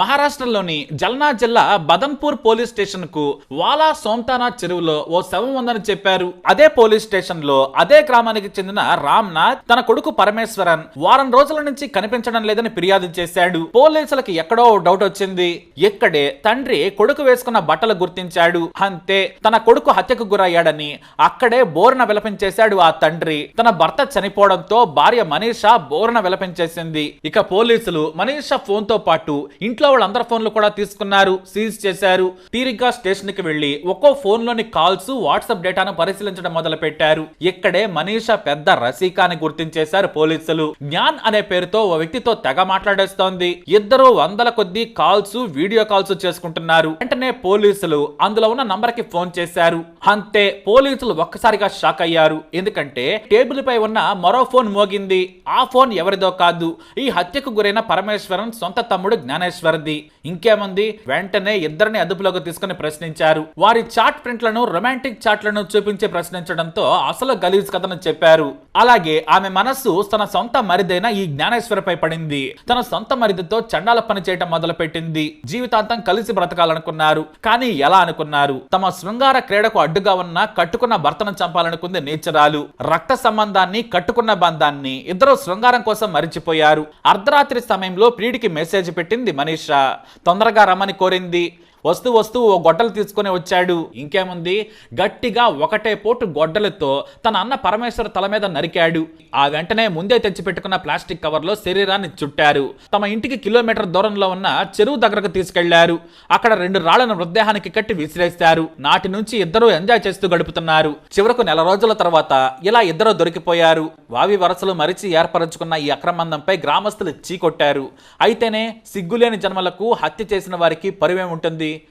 మహారాష్ట్రలోని జల్నా జిల్లా బదంపూర్ పోలీస్ స్టేషన్కు వాలా సోంతానా చెరువులో ఓ శవం ఉందని చెప్పారు. అదే పోలీస్ స్టేషన్లో అదే గ్రామానికి చెందిన రామ్నాథ్ తన కొడుకు పరమేశ్వరన్ వారం రోజుల నుంచి కనిపించడం లేదని ఫిర్యాదు చేశాడు. పోలీసులకి ఎక్కడో ఓ డౌట్ వచ్చింది. ఇక్కడే తండ్రి కొడుకు వేసుకున్న బట్టలు గుర్తించాడు. అంతే తన కొడుకు హత్యకు గురయ్యాడని అక్కడే బోరున విలపించేశాడు ఆ తండ్రి. తన భర్త చనిపోవడంతో భార్య మనీషా బోరున విలపించేసింది. ఇక పోలీసులు మనీషా ఫోన్తో పాటు ఇంట్లో వాళ్ళందరి ఫోన్లు కూడా తీసుకున్నారు సీజ్ చేశారు. తీరిగ్గా స్టేషన్కి వెళ్ళి ఒక్కో ఫోన్లోని కాల్స్ వాట్సాప్ డేటాను పరిశీలించడం మొదలు పెట్టారు ఇక్కడే మనీషా పెద్ద రసీకాని గుర్తించేశారు పోలీసులు. జ్ఞాన్ అనే పేరుతో ఓ వ్యక్తితో తెగ మాట్లాడేస్తోంది. ఇద్దరు వందల కొద్ది కాల్స్ వీడియో కాల్స్ చేసుకుంటున్నారు. వెంటనే పోలీసులు అందులో ఉన్న నంబర్కి ఫోన్ చేశారు. అంతే పోలీసులు ఒక్కసారిగా షాక్ అయ్యారు. ఎందుకంటే టేబుల్ పై ఉన్న మరో ఫోన్ మోగింది. ఆ ఫోన్ ఎవరిదో కాదు. ఈ హత్యకు గురైన పరమేశ్వరన్ సొంత తమ్ముడు జ్ఞానేశ్వర్ది. ఇంకేముంది? వెంటనే ఇద్దరిని అదుపులోకి తీసుకుని ప్రశ్నించారు. వారి చాట్ ప్రింట్లను రొమాంటిక్ చాట్లను చూపించి ప్రశ్నించడంతో అసలు గలీజ్ కథను చెప్పారు. అలాగే ఆమె మనస్సు తన సొంత మరిదైన ఈ జ్ఞానేశ్వరిపై పడింది. తన సొంత మరిదితో చండాల పని చేయటం మొదలు పెట్టింది జీవితాంతం కలిసి బ్రతకాలనుకున్నారు. కానీ ఎలా అనుకున్నారు? తమ శృంగార క్రీడకు అడ్డుగా ఉన్న కట్టుకున్న భర్తను చంపాలనుకుంది నేచరాలు. రక్త సంబంధాన్ని కట్టుకున్న బంధాన్ని ఇద్దరు శృంగారం కోసం మరిచిపోయారు. అర్ధరాత్రి సమయంలో ప్రియుడికి మెసేజ్ పెట్టింది మనీషా. తొందరగా రమ్మని కోరింది వస్తూ వస్తూ ఓ గొడ్డలు తీసుకొని వచ్చాడు. ఇంకేముంది? గట్టిగా ఒకటే పోటు గొడ్డలతో తన అన్న పరమేశ్వర తల మీద నరికాడు. ఆ వెంటనే ముందే తెచ్చిపెట్టుకున్న ప్లాస్టిక్ కవర్లో శరీరాన్ని చుట్టారు. తమ ఇంటికి కిలోమీటర్ దూరంలో ఉన్న చెరువు దగ్గరకు తీసుకెళ్ళారు. అక్కడ రెండు రాళ్ళను మృతదేహానికి కట్టి విసిరేస్తారు నాటి నుంచి ఇద్దరు ఎంజాయ్ చేస్తూ గడుపుతున్నారు. చివరకు నెల రోజుల తర్వాత ఇలా ఇద్దరు దొరికిపోయారు. వావి వరసలు మరిచి ఏర్పరచుకున్న ఈ అక్రమందంపై గ్రామస్తులు చీకొట్టారు. అయితేనే సిగ్గులేని జన్మలకు హత్య చేసిన వారికి పరువే ఉంటుంది?